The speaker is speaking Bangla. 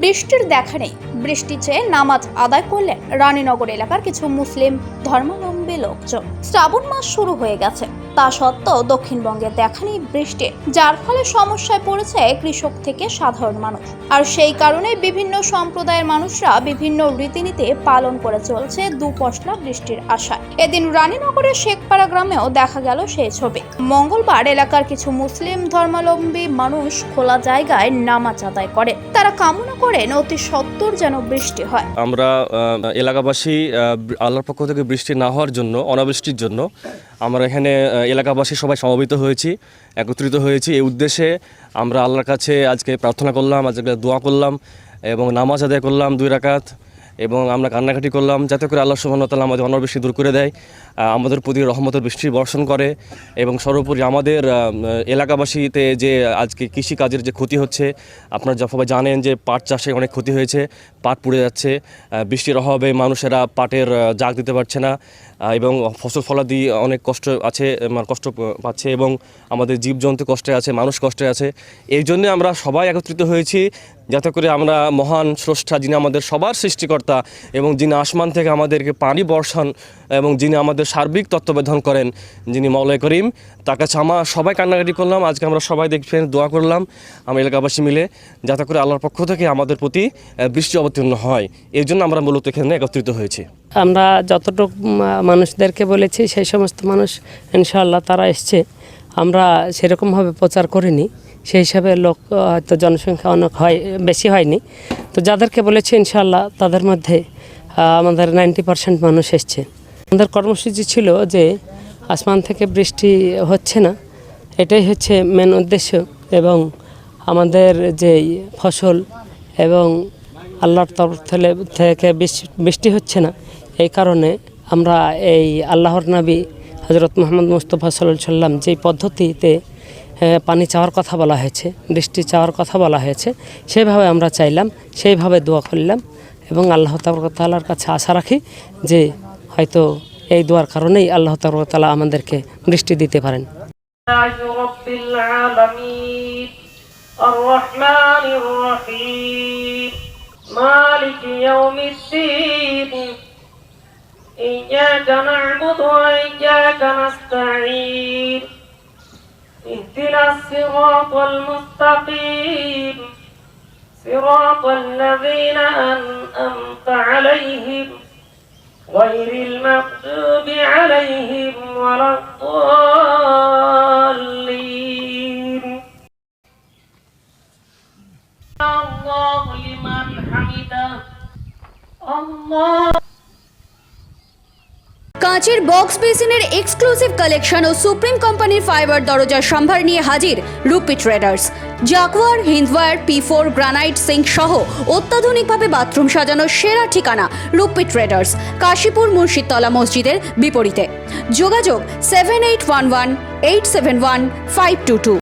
বৃষ্টির দেখা নেই। বৃষ্টি চেয়ে নামাজ আদায় করলেন রানীনগর এলাকার কিছু মুসলিম ধর্মাবলম্বী লোকজন। শ্রাবণ মাস শুরু হয়ে গেছে। তা সত্ত্বেও দক্ষিণবঙ্গে দেখা নেই যার ফলে সমস্যায় পড়েছে কৃষক থেকে সাধারণ মানুষ। আর সেই কারণে বিভিন্ন সম্প্রদায়ের মানুষরা বিভিন্ন রীতিনীতি পালন করে চলছে দুপশলা বৃষ্টির আশায়। এদিন রানীনগরের শেখপাড়া গ্রামেও দেখা গেল সেই ছবি। মঙ্গলবার এলাকার কিছু মুসলিম ধর্মাবলম্বী মানুষ খোলা জায়গায় নামাজ আদায় করে। তারা কামনা করেন অতি সত্তর যেন বৃষ্টি হয়। আমরা এলাকাবাসী আল্লাহর পক্ষ থেকে বৃষ্টি না হওয়ার জন্য, অনাবৃষ্টির জন্য আমরা এখানে এলাকাবাসী সবাই সমবেত হয়েছি, একত্রিত হয়েছি। এই উদ্দেশ্যে আমরা আল্লাহর কাছে আজকে প্রার্থনা করলাম, আজকে দোয়া করলাম এবং নামাজ আদায় করলাম দুই রাকাত। এবং আমরা কান্নাকাটি করলাম, যাতে করে আল্লাহ সুবাহতাল্লাহ আমাদের অনাবৃষ্টি দূর করে দেয় আমাদের প্রতি রহমতের বৃষ্টি বর্ষণ করে এবং সর্বোপরি আমাদের এলাকাবাসীতে যে আজকে কৃষিকাজের যে ক্ষতি হচ্ছে, আপনারা যা সবাই জানেন যে পাট চাষে অনেক ক্ষতি হয়েছে, পাট পুড়ে যাচ্ছে বৃষ্টির অভাবে মানুষেরা পাটের জাগ দিতে পারছে না এবং ফসল ফলাদি অনেক কষ্ট আছে কষ্ট পাচ্ছে এবং আমাদের জীবজন্তু কষ্টে আছে, মানুষ কষ্টে আছে। এই জন্য আমরা সবাই একত্রিত হয়েছি, যাতে করে আমরা মহান স্রষ্টা যিনি আমাদের সবার সৃষ্টিকর্তা এবং যিনি আসমান থেকে আমাদেরকে পানি বর্ষণ এবং যিনি আমাদের সার্বিক তত্ত্বাবধান করেন, যিনি মৌলাই করিম, তার কাছে আমরা সবাই কান্নাকাটি করলাম। আজকে আমরা সবাই দেখবেন, দোয়া করলাম। আমরা এলাকাবাসী মিলে যাতে করে আল্লাহর পক্ষ থেকে আমাদের প্রতি বৃষ্টি অবতীর্ণ হয়। এই জন্য আমরা মূলত এখানে একত্রিত হয়েছি। আমরা যতটুকু মানুষদেরকে বলেছি, সেই সমস্ত মানুষ ইনশাআল্লাহ তারা এসছে। আমরা সেরকমভাবে প্রচার করিনি। সেই হিসাবে লোক হয়তো জনসংখ্যা অনেক হয়, বেশি হয়নি। তো যাদেরকে বলেছি, ইনশাআল্লাহ তাদের মধ্যে আমাদের নাইনটি পার্সেন্ট মানুষ এসছে। আমাদের কর্মসূচি ছিল যে আসমান থেকে বৃষ্টি হচ্ছে না। এটাই হচ্ছে মেন উদ্দেশ্য এবং আমাদের যে ফসল এবং আল্লাহর তরফ থেকে বৃষ্টি- হচ্ছে না, এই কারণে আমরা এই আল্লাহর নবী হজরত মোহাম্মদ মুস্তফা সাল্লাম যেই পদ্ধতিতে পানি চাওয়ার কথা বলা হয়েছে বৃষ্টি চাওয়ার কথা বলা হয়েছে সেইভাবে আমরা চাইলাম সেইভাবে দোয়া করলাম এবং আল্লাহ তালার কাছে আশা রাখি যে হয়তো এই দোয়ার কারণেই আল্লাহ তালা আমাদেরকে বৃষ্টি দিতে পারেন لله رب العالمين الرحمن الرحيم مالك يوم الدين إياك نعبد وإياك نستعين اهدنا الصراط المستقيم. صراط الذين أنأمت عليهم. غير المغضوب عليهم ولا الضالين. الله لمن حمده. الله কাঁচের বক্স বেসিনের এক্সক্লুসিভ কালেকশন ও সুপ্রিম কোম্পানির ফাইবার দরজার সম্ভার নিয়ে হাজির rupee traders Jaquar Hindware P four granite sink সহ অত্যাধুনিকভাবে বাথরুম সাজানোর সেরা ঠিকানা রুপি ট্রেডার্স কাশীপুর মুর্শিদতলা মসজিদের বিপরীতে। যোগাযোগ seven eight one one eight seven one five two two